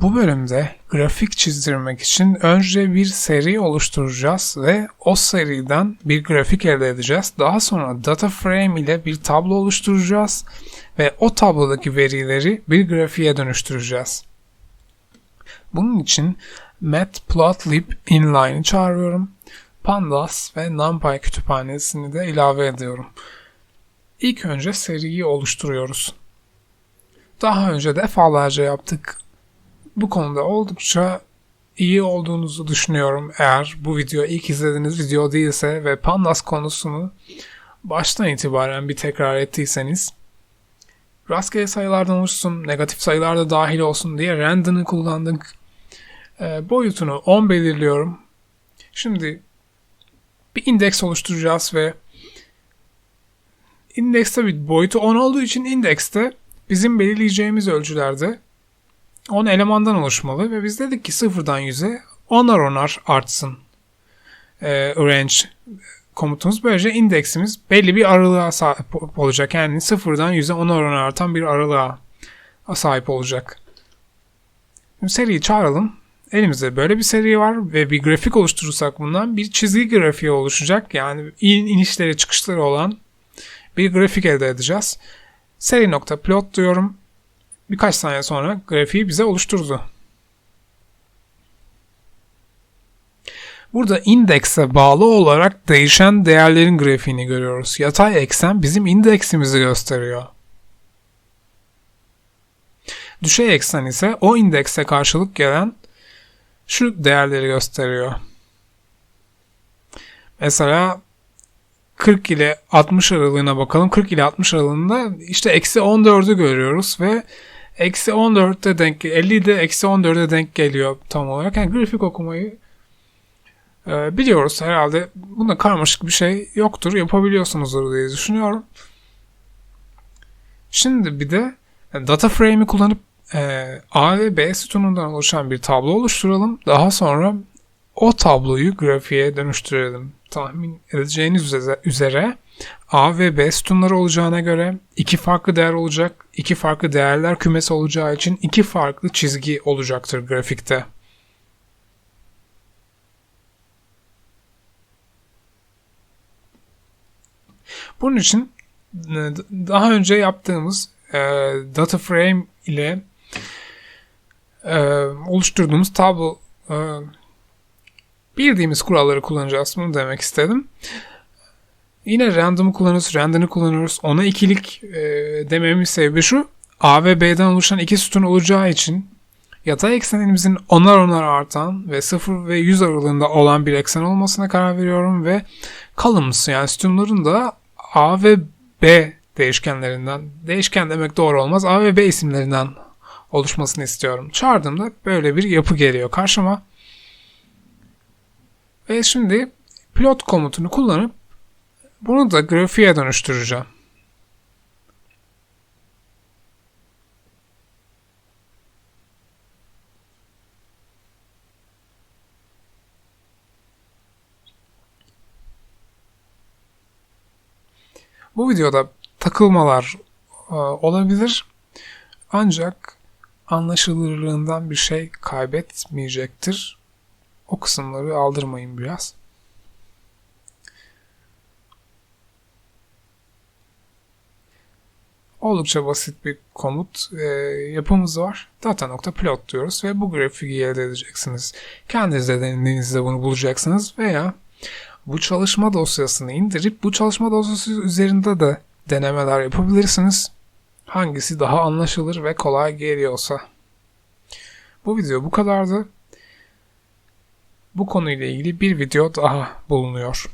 Bu bölümde grafik çizdirmek için önce bir seri oluşturacağız ve o seriden bir grafik elde edeceğiz. Daha sonra data frame ile bir tablo oluşturacağız ve o tablodaki verileri bir grafiğe dönüştüreceğiz. Bunun için matplotlib inline'ı çağırıyorum. Pandas ve NumPy kütüphanesini de ilave ediyorum. İlk önce seriyi oluşturuyoruz. Daha önce defalarca yaptık bu konuda oldukça iyi olduğunuzu düşünüyorum eğer bu video ilk izlediğiniz video değilse ve Pandas konusunu baştan itibaren bir tekrar ettiyseniz rastgele sayılardan oluşsun, negatif sayılar da dahil olsun diye random'ı kullandık. E, boyutunu 10 belirliyorum. Şimdi bir indeks oluşturacağız ve indekste bir boyutu 10 olduğu için indekste bizim belirleyeceğimiz ölçülerde 10 elemandan oluşmalı ve biz dedik ki sıfırdan 100'e onar onar artsın e, range komutumuz. Böylece indeksimiz belli bir aralığa sahip olacak. Yani sıfırdan 100'e onar onar artan bir aralığa sahip olacak. Şimdi seriyi çağıralım. Elimizde böyle bir seri var ve bir grafik oluşturursak bundan bir çizgi grafiği oluşacak. Yani in, inişleri çıkışları olan bir grafik elde edeceğiz. Seri nokta plot diyorum birkaç saniye sonra grafiği bize oluşturdu. Burada indekse bağlı olarak değişen değerlerin grafiğini görüyoruz. Yatay eksen bizim indeksimizi gösteriyor. Düşey eksen ise o indekse karşılık gelen şu değerleri gösteriyor. Mesela 40 ile 60 aralığına bakalım. 40 ile 60 aralığında işte eksi 14'ü görüyoruz ve eksi 14'te denk 50 de eksi 14'e denk geliyor tam olarak. Yani grafik okumayı e, biliyoruz herhalde. Bunda karmaşık bir şey yoktur. Yapabiliyorsunuzdur diye düşünüyorum. Şimdi bir de data frame'i kullanıp e, A ve B sütunundan oluşan bir tablo oluşturalım. Daha sonra o tabloyu grafiğe dönüştürelim. Tahmin edeceğiniz üzere A ve B sütunları olacağına göre iki farklı değer olacak. İki farklı değerler kümesi olacağı için iki farklı çizgi olacaktır grafikte. Bunun için e, daha önce yaptığımız e, data frame ile e, oluşturduğumuz tablo e, bildiğimiz kuralları kullanacağız. Bunu demek istedim. Yine random'ı kullanıyoruz, random'ı kullanıyoruz. Ona ikilik e, dememin sebebi şu. A ve B'den oluşan iki sütun olacağı için yatay eksenimizin onar onar artan ve 0 ve 100 aralığında olan bir eksen olmasına karar veriyorum ve columns yani sütunların da A ve B değişkenlerinden, değişken demek doğru olmaz, A ve B isimlerinden oluşmasını istiyorum. Çağırdığımda böyle bir yapı geliyor karşıma. Ve şimdi plot komutunu kullanıp bunu da grafiğe dönüştüreceğim. Bu videoda takılmalar e, olabilir. Ancak anlaşılırlığından bir şey kaybetmeyecektir. O kısımları aldırmayın biraz. Oldukça basit bir komut e, yapımız var. Data.plot diyoruz ve bu grafiği elde edeceksiniz. Kendiniz de denediğinizde bunu bulacaksınız veya bu çalışma dosyasını indirip bu çalışma dosyası üzerinde de denemeler yapabilirsiniz. Hangisi daha anlaşılır ve kolay geliyorsa. Bu video bu kadardı. Bu konuyla ilgili bir video daha bulunuyor.